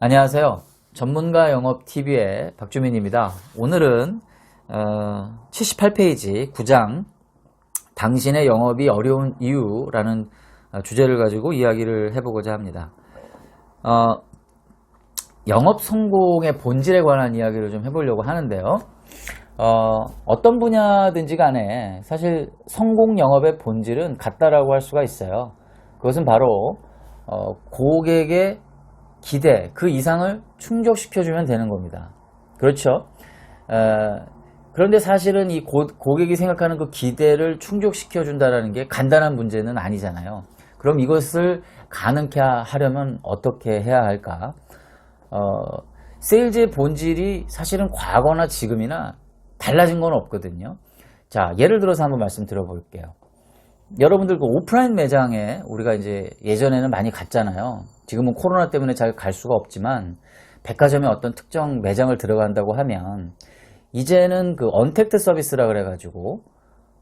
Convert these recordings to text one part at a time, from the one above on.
안녕하세요. 전문가 영업 TV의 박주민입니다. 오늘은 어, 78페이지 9장 당신의 영업이 어려운 이유라는 어, 주제를 가지고 이야기를 해보고자 합니다. 어, 영업 성공의 본질에 관한 이야기를 좀 해보려고 하는데요. 어, 어떤 분야든지 간에 사실 성공 영업의 본질은 같다라고 할 수가 있어요. 그것은 바로 어, 고객의 기대 그 이상을 충족시켜주면 되는 겁니다. 그렇죠? 어, 그런데 사실은 이 고, 고객이 생각하는 그 기대를 충족시켜준다라는 게 간단한 문제는 아니잖아요. 그럼 이것을 가능케 하려면 어떻게 해야 할까? 어, 세일즈의 본질이 사실은 과거나 지금이나 달라진 건 없거든요. 자, 예를 들어서 한번 말씀 드려볼게요. 여러분들 그 오프라인 매장에 우리가 이제 예전에는 많이 갔잖아요. 지금은 코로나 때문에 잘 갈 수가 없지만 백화점에 어떤 특정 매장을 들어간다고 하면 이제는 그 언택트 서비스라 그래가지고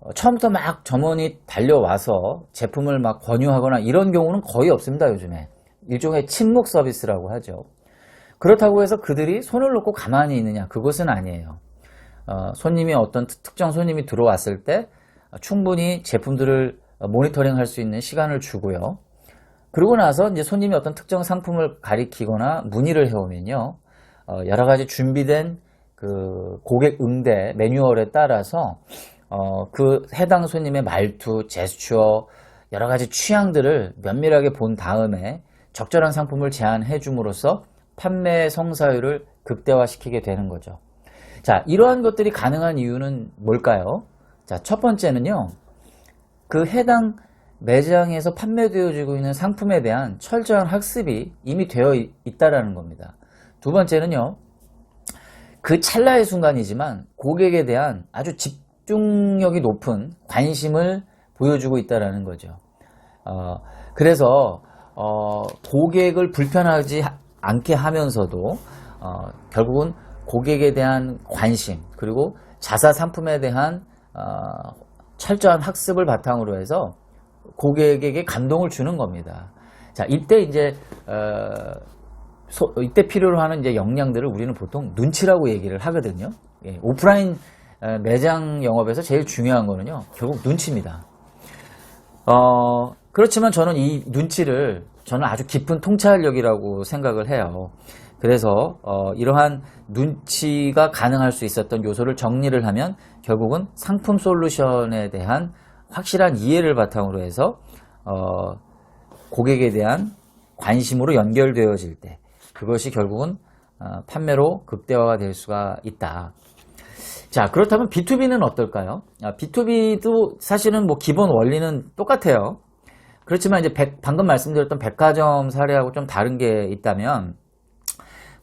어, 처음부터 막 점원이 달려와서 제품을 막 권유하거나 이런 경우는 거의 없습니다, 요즘에. 일종의 침묵 서비스라고 하죠. 그렇다고 해서 그들이 손을 놓고 가만히 있느냐, 그것은 아니에요. 어, 손님이 어떤 특- 특정 손님이 들어왔을 때 충분히 제품들을 모니터링 할 수 있는 시간을 주고요. 그러고 나서 이제 손님이 어떤 특정 상품을 가리키거나 문의를 해오면요. 어, 여러 가지 준비된 그 고객 응대 매뉴얼에 따라서 어, 그 해당 손님의 말투, 제스처, 여러 가지 취향들을 면밀하게 본 다음에 적절한 상품을 제안해 줌으로써 판매 성사율을 극대화시키게 되는 거죠. 자, 이러한 것들이 가능한 이유는 뭘까요? 자, 첫 번째는요. 그 해당 매장에서 판매되어지고 있는 상품에 대한 철저한 학습이 이미 되어 있- 있다라는 겁니다. 두 번째는요. 그 찰나의 순간이지만 고객에 대한 아주 집중력이 높은 관심을 보여주고 있다라는 거죠. 어, 그래서 어, 고객을 불편하지 하- 않게 하면서도 어, 결국은 고객에 대한 관심 그리고 자사 상품에 대한 어, 철저한 학습을 바탕으로 해서 고객에게 감동을 주는 겁니다. 자, 이때 이제 어, 소- 이때 필요로 하는 이제 역량들을 우리는 보통 눈치라고 얘기를 하거든요. 예, 오프라인 어, 매장 영업에서 제일 중요한 거는요, 결국 눈치입니다. 어, 그렇지만 저는 이 눈치를 저는 아주 깊은 통찰력이라고 생각을 해요. 그래서 어, 이러한 눈치가 가능할 수 있었던 요소를 정리를 하면 결국은 상품 솔루션에 대한 확실한 이해를 바탕으로 해서 어, 고객에 대한 관심으로 연결되어질 때 그것이 결국은 어, 판매로 극대화가 될 수가 있다. 자, 그렇다면 B2B는 어떨까요? B2B도 사실은 뭐 기본 원리는 똑같아요. 그렇지만 이제 백- 방금 말씀드렸던 백화점 사례하고 좀 다른 게 있다면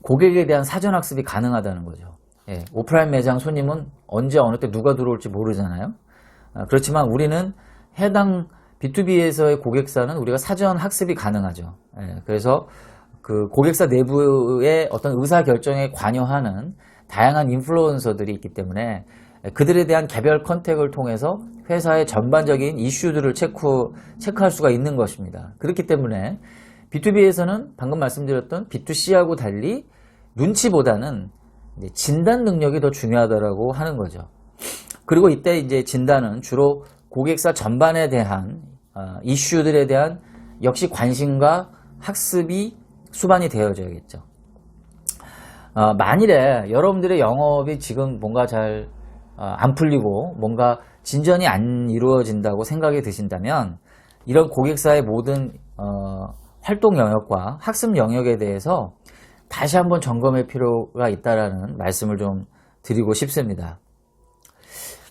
고객에 대한 사전 학습이 가능하다는 거죠. 예, 오프라인 매장 손님은 언제 어느 때 누가 들어올지 모르잖아요. 아, 그렇지만 우리는 해당 B2B에서의 고객사는 우리가 사전 학습이 가능하죠. 예, 그래서 그 고객사 내부의 어떤 의사 결정에 관여하는 다양한 인플루언서들이 있기 때문에 그들에 대한 개별 컨택을 통해서 회사의 전반적인 이슈들을 체크, 체크할 수가 있는 것입니다. 그렇기 때문에 B2B에서는 방금 말씀드렸던 B2C하고 달리 눈치보다는 진단 능력이 더 중요하다고 하는 거죠. 그리고 이때 이제 진단은 주로 고객사 전반에 대한 어, 이슈들에 대한 역시 관심과 학습이 수반이 되어져야겠죠. 어, 만일에 여러분들의 영업이 지금 뭔가 잘안 풀리고 뭔가 진전이 안 이루어진다고 생각이 드신다면 이런 고객사의 모든 어, 활동 영역과 학습 영역에 대해서 다시 한번 점검할 필요가 있다라는 말씀을 좀 드리고 싶습니다.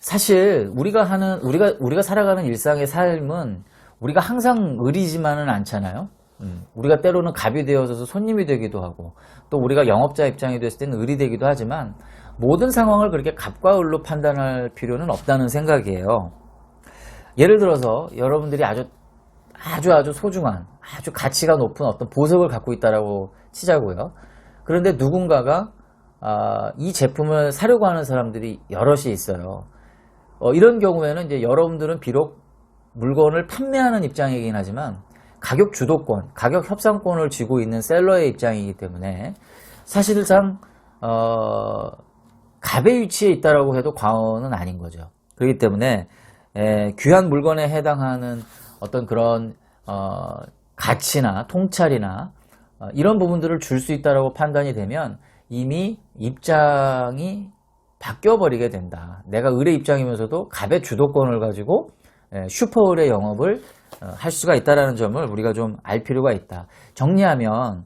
사실 우리가 하는 우리가 우리가 살아가는 일상의 삶은 우리가 항상 의리지만은 않잖아요. 음, 우리가 때로는 갑이 되어서 손님이 되기도 하고 또 우리가 영업자 입장이 됐을 때는 의리 되기도 하지만 모든 상황을 그렇게 갑과 을로 판단할 필요는 없다는 생각이에요. 예를 들어서 여러분들이 아주 아주 아주 소중한 아주 가치가 높은 어떤 보석을 갖고 있다라고 치자고요. 그런데 누군가가 아, 이 제품을 사려고 하는 사람들이 여럿이 있어요. 어, 이런 경우에는 이제 여러분들은 비록 물건을 판매하는 입장이긴 하지만 가격 주도권, 가격 협상권을 쥐고 있는 셀러의 입장이기 때문에 사실상 어, 갑의 위치에 있다라고 해도 과언은 아닌 거죠. 그렇기 때문에 에, 귀한 물건에 해당하는 어떤 그런 어, 가치나 통찰이나 어, 이런 부분들을 줄 수 있다라고 판단이 되면 이미 입장이 바뀌어 버리게 된다. 내가 을의 입장이면서도 갑의 주도권을 가지고 에, 슈퍼을의 영업을 어, 할 수가 있다라는 점을 우리가 좀 알 필요가 있다. 정리하면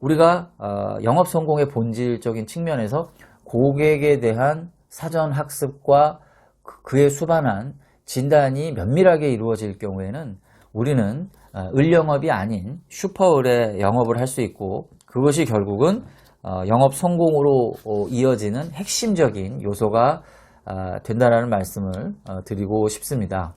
우리가 어, 영업 성공의 본질적인 측면에서 고객에 대한 사전 학습과 그- 그에 수반한 진단이 면밀하게 이루어질 경우에는 우리는 어, 을영업이 아닌 슈퍼을의 영업을 할 수 있고 그것이 결국은 어, 영업 성공으로 어, 이어지는 핵심적인 요소가 아, 된다라는 말씀을 어, 드리고 싶습니다.